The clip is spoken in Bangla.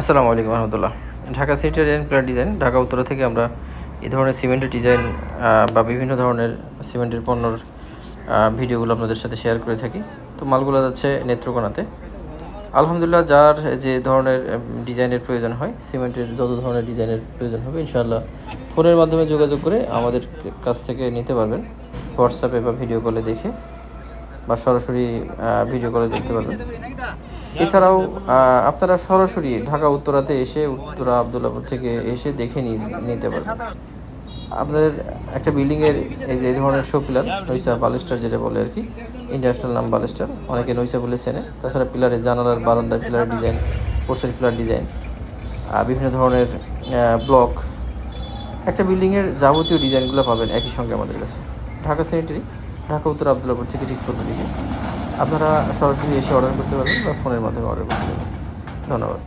আসসালামু আলাইকুম রহমতুল্লাহ। ঢাকা সিটি রেন প্লার ডিজাইন, ঢাকা উত্তরা থেকে আমরা এই ধরনের সিমেন্টের ডিজাইন বা বিভিন্ন ধরনের সিমেন্টের পণ্যর ভিডিওগুলো আপনাদের সাথে শেয়ার করে থাকি। তো মালগুলো যাচ্ছে নেত্রকোনাতে। আলহামদুলিল্লাহ যার যে ধরনের ডিজাইনের প্রয়োজন হয়, সিমেন্টের যত ধরনের ডিজাইনের প্রয়োজন হবে, ইনশাআল্লাহ ফোনের মাধ্যমে যোগাযোগ করে আমাদের কাছ থেকে নিতে পারবেন। হোয়াটসঅ্যাপে বা ভিডিও কলে দেখে, বা সরাসরি ভিডিও কলে দেখতে পারবেন। এছাড়াও আপনারা সরাসরি ঢাকা উত্তরাতে এসে উত্তরা আবদুল্লাপুর থেকে এসে দেখে নিতে পারবেন। আপনাদের একটা বিল্ডিংয়ের এই যে ধরনের শো পিলার নৈসা বালিস্টার যেটা বলে আর কি ইন্টারন্যাশনাল নাম বালিস্টার, অনেকে নৈসা বলে চেনে। তাছাড়া পিলারের জানালার বারান্দার পিলার ডিজাইন পোস্টের পিলার ডিজাইন বিভিন্ন ধরনের ব্লক একটা বিল্ডিংয়ের যাবতীয় ডিজাইনগুলো পাবেন একই সঙ্গে আমাদের কাছে। ঢাকা সেনেটারি ঢাকা উত্তর আবদুল্লাপুর থেকে ঠিক করতে দিকে আপনারা সরাসরি এসে অর্ডার করতে পারবেন বা ফোনের মাধ্যমে অর্ডার করতে পারবেন। ধন্যবাদ।